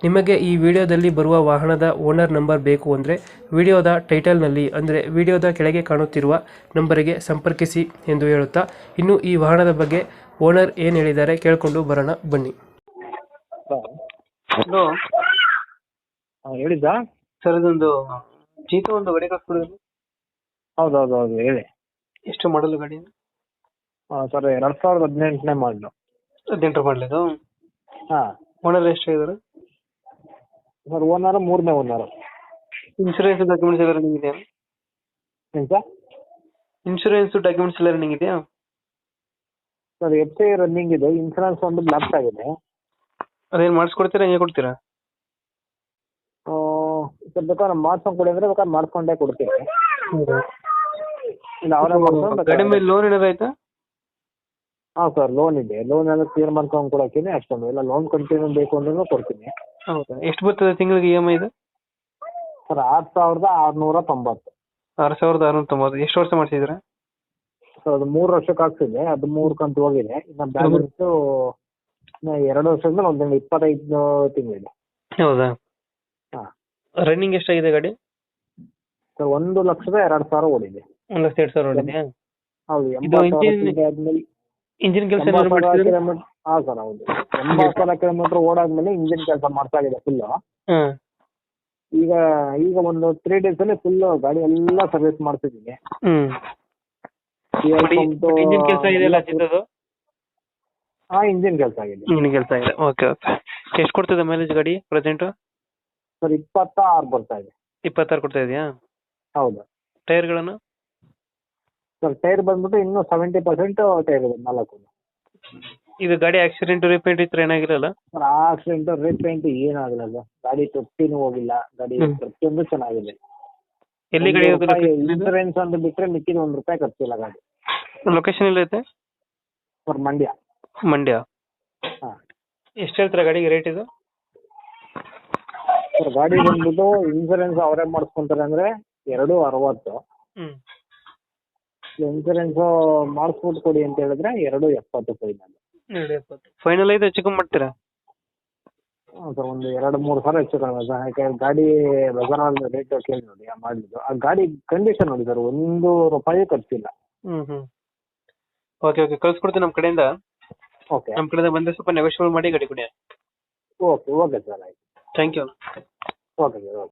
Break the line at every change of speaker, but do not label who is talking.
ನಿಮಗೆ ಈ ವಿಡಿಯೋದಲ್ಲಿ ಬರುವ ವಾಹನದ ಓನರ್ ನಂಬರ್ ಬೇಕು ಅಂದರೆ ವಿಡಿಯೋದ ಟೈಟಲ್ನಲ್ಲಿ ಅಂದರೆ ವಿಡಿಯೋದ ಕೆಳಗೆ ಕಾಣುತ್ತಿರುವ ನಂಬರಿಗೆ ಸಂಪರ್ಕಿಸಿ ಎಂದು ಹೇಳುತ್ತಾ ಇನ್ನು ಈ ವಾಹನದ ಬಗ್ಗೆ ಓನರ್ ಏನು ಹೇಳಿದ್ದಾರೆ ಕೇಳಿಕೊಂಡು ಬರೋಣ ಬನ್ನಿ. ಹಲೋ.
ಹೇಳಿ ಸರ್
ಸರ್ ಇದೊಂದು ಜೀತ ಒಂದು ಗಾಡಿ ಕಳ್ಸ್ಕೊಡಿದ್ರು.
ಹೌದು ಹೌದು ಹೌದು ಹೇಳಿ.
ಎಷ್ಟು ಮಾಡಲು ಗಾಡಿ
ಸರ್ ಎರಡು ಸಾವಿರದ ಹದಿನೆಂಟನೇ ಮಾಡಲು
ಹದಿನೆಂಟು ಮಾಡಲಿದ್ದು
ಹಾಂ.
ಓನರ್ ಎಷ್ಟು ಹೇಳಿದ್ರು?
ಸರ್ ಓನರು ಮೂರನೇ ಓನರು
ಇನ್ಶೂರೆನ್ಸ್ ಡಾಕ್ಯುಮೆಂಟ್ಸ್ ಎಲ್ಲ ರನ್ನಿಂಗ್ ಇದೆಯಾ?
ಏನು ಸರ್
ಇನ್ಶೂರೆನ್ಸ್ ಡಾಕ್ಯುಮೆಂಟ್ಸ್ ಎಲ್ಲ ರನ್ನಿಂಗ್ ಇದೆಯಾ?
ಸರ್ ಎಫ್ ಸಿ ರನ್ನಿಂಗ್ ಇದೆ. ಇನ್ಸೂರೆನ್ಸ್ ಒಂದು ಲ್ಯಾಪ್ಸ್ ಆಗಿದೆ.
ಅದೇನು ಮಾಡಿಸ್ಕೊಡ್ತೀರಾ ಹೇಗೆ ಕೊಡ್ತೀರಾ?
ಸರ್ ಬೇಕಾದ್ರೆ ಮಾಡ್ಸ್ಕೊಂಡು ಕೊಡಿ ಅಂದರೆ ಬೇಕಾದ್ರೆ ಮಾಡ್ಕೊಂಡೇ ಕೊಡ್ತೀನಿ. ಇಲ್ಲ ಅವರೇ ಮಾಡ್ಸ್ಕೊಂಡು
ಗಾಡಿ ಮೇಲೆ ಲೋನ್ ಏನಾದ್ರು ಆಯ್ತಾ?
ಹಾಂ ಸರ್ ಲೋನ್ ಇದೆ. ಲೋನ್ ಎಲ್ಲ ಕ್ಲಿಯರ್ ಮಾಡ್ಕೊಂಡು ಕೊಡೋಕ್ಕೇನೆ ಅಷ್ಟೊಂದು. ಇಲ್ಲ ಲೋನ್ ಕಂಟಿನ್ಯೂ ಬೇಕು ಅಂದ್ರೂ ಕೊಡ್ತೀನಿ.
ಹೌದಾ? ಎಷ್ಟು ಬರ್ತದೆ ತಿಂಗಳಿಗೆ ಇ ಎಂ ಐ ಇದು?
ಸರ್ ಆರು ಸಾವಿರದ ಆರುನೂರ ತೊಂಬತ್ತು.
ಆರು ಸಾವಿರದ ಆರುನೂರ ತೊಂಬತ್ತು. ಎಷ್ಟು ವರ್ಷ ಮಾಡ್ಸಿದ್ರೆ
ಸರ್ ಅದು ಮೂರು ವರ್ಷ ಆಗ್ತಿದೆ ಅದು ಮೂರು ಕಂತು ಹೋಗಿದೆ. ಇನ್ನು ಬ್ಯಾಲೆನ್ಸು ಎರಡು ವರ್ಷದಿಂದ ಒಂದು ಇಪ್ಪತ್ತೈದು ತಿಂಗಳಿದೆ.
ಹೌದಾ?
ಹಾಂ.
ರನ್ನಿಂಗ್ ಎಷ್ಟಾಗಿದೆ ಗಾಡಿ?
ಸರ್ ಒಂದು ಲಕ್ಷದ ಎರಡು ಸಾವಿರ ಓಡಿದೆ.
ಒಂದು ಲಕ್ಷ ಎರಡು ಸಾವಿರ ಓಡಿದೆ
ಹೌದು
ಇದು
ಎಂಬತ್ತು ಸಾವಿರ
engine-
ಆದ್ಮೇಲೆ.
ಇಂಜಿನ್ ಕೆಲಸ
ಹಾಂ ಸರ್ ಹೌದು. ಸಾವಿರ ಕಿಲೋಮೀಟರ್ ಓಡಾದ್ಮೇಲೆ ಇಂಜಿನ್ ಕೆಲಸ ಮಾಡ್ತಾ ಇದೆ
ಫುಲ್
ಈಗ ಈಗ ಒಂದು ತ್ರೀ ಅಲ್ಲಿ ಫುಲ್ ಗಾಡಿ ಎಲ್ಲ ಸರ್ವಿಸ್ ಮಾಡ್ತಿದ್ದೀನಿ
ಹ್ಮ್. ಇಂಜಿನ್ ಕೆಲಸ ಇದೆಯಲ್ಲ ಚಿಕ್ಕದು
ಹಾಂ ಇಂಜಿನ್ ಕೆಲಸ ಆಗಿದೆ.
ಇಂಜಿನ್ ಕೆಲಸ ಇದೆ. ಓಕೆ ಓಕೆ ಎಷ್ಟು ಕೊಡ್ತಿದೆ ಮೈಲೇಜ್ ಗಾಡಿ ಪ್ರೆಸೆಂಟ್
ಸರ್ ಇಪ್ಪತ್ತಾರು ಬರ್ತಾ ಇದೆ.
ಇಪ್ಪತ್ತಾರು ಕೊಡ್ತಾ ಇದೆಯಾ?
ಹೌದು.
ಟೈರ್ಗಳನ್ನು?
ಸರ್ ಟೈರ್ ಬಂದ್ಬಿಟ್ಟು ಇನ್ನು ಸೆವೆಂಟಿ ಪರ್ಸೆಂಟ್ ಟೈರ್ ಇದೆ ನಾಲ್ಕು.
ಇದು ಗಾಡಿ ಆಕ್ಸಿಡೆಂಟ್ ರಿಪೇಂಟ್ ಇತ್ತು ಏನಾಗಿರಲ್ಲ?
ಸರ್ ಆಕ್ಸಿಡೆಂಟ್ ರಿಪೇಂಟ್ ಏನಾಗಲ್ಲ ಸರ್ ಗಾಡಿ ತೊಟ್ಟಿನೂ ಹೋಗಿಲ್ಲ. ಗಾಡಿ. ಪ್ರತಿಯೊಂದು ಚೆನ್ನಾಗಿದೆ.
ಎಲ್ಲಿ ಗಾಡಿ
ಇನ್ಸೂರೆನ್ಸ್ ಅಂತ ಬಿಟ್ರೆ ಮಿಕ್ಕಿದ ಒಂದು ರೂಪಾಯಿ ಖರ್ಚಿಲ್ಲ ಗಾಡಿ.
ಲೊಕೇಶನ್ ಎಲ್ಲೈತೆ
ಸರ್ ಮಂಡ್ಯ.
ಮಂಡ್ಯ.
ಹಾ.
ಎಷ್ಟು ಹೇಳ್ತೀರಾ ಗಾಡಿಗೆ ರೇಟ್ ಇದು?
ಸರ್ ಗಾಡಿ ಬಂದ್ಬಿಟ್ಟು ಇನ್ಸೂರೆನ್ಸ್ ಅವರೇ ಮಾಡಿಸ್ಕೊಂತಾರೆ ಅಂದ್ರೆ ಎರಡು ಅರವತ್ತು.
ಹ್ಮ್.
ಇನ್ಸೂರೆನ್ಸ್ ಮಾಡಿಸ್ಬಿಟ್ಟು ಕೊಡಿ ಅಂತ ಹೇಳಿದ್ರೆ ಎರಡು ಎಪ್ಪತ್ತು ಫೈನಲ್
ಎರಡು ಎಪ್ಪತ್ತು ಫೈನಲ್ ಐತೆ ಹೆಚ್ಚು ಕಮ್ಮಿ ಮಾಡ್ತೀರಾ
ಸರ್ ಒಂದು ಎರಡು ಮೂರು ಸಾವಿರ ಹೆಚ್ಚು ಕಡಿಮೆ ಸರ್ ಯಾಕೆ ಗಾಡಿ ಬಜಾರ್ ರೇಟ್ ಕೇಳಿ ನೋಡಿ ಆ ಮಾಡಿದ್ದು. ಆ ಗಾಡಿ ಕಂಡೀಷನ್ ನೋಡಿ ಸರ್ ಒಂದು ರೂಪಾಯಿ ಖರ್ಚಿಲ್ಲ.
ಹ್ಮ್ ಹ್ಮ್. ಓಕೆ ಓಕೆ ಕಳ್ಸ್ಕೊಡ್ತೀನಿ ನಮ್ಮ ಕಡೆಯಿಂದ.
ಓಕೆ
ನಮ್ಮ ಕಡೆಯಿಂದ ಬಂದ್ರೆ ಸ್ವಲ್ಪ ನೆಗೋಷಿಯೇಟ್ ಮಾಡಿ ಗಾಡಿ ಕೊಡಿ.
ಓಕೆ ಓಕೆ ಸರ್ ಆಯ್ತು.
Thank you
okay sir okay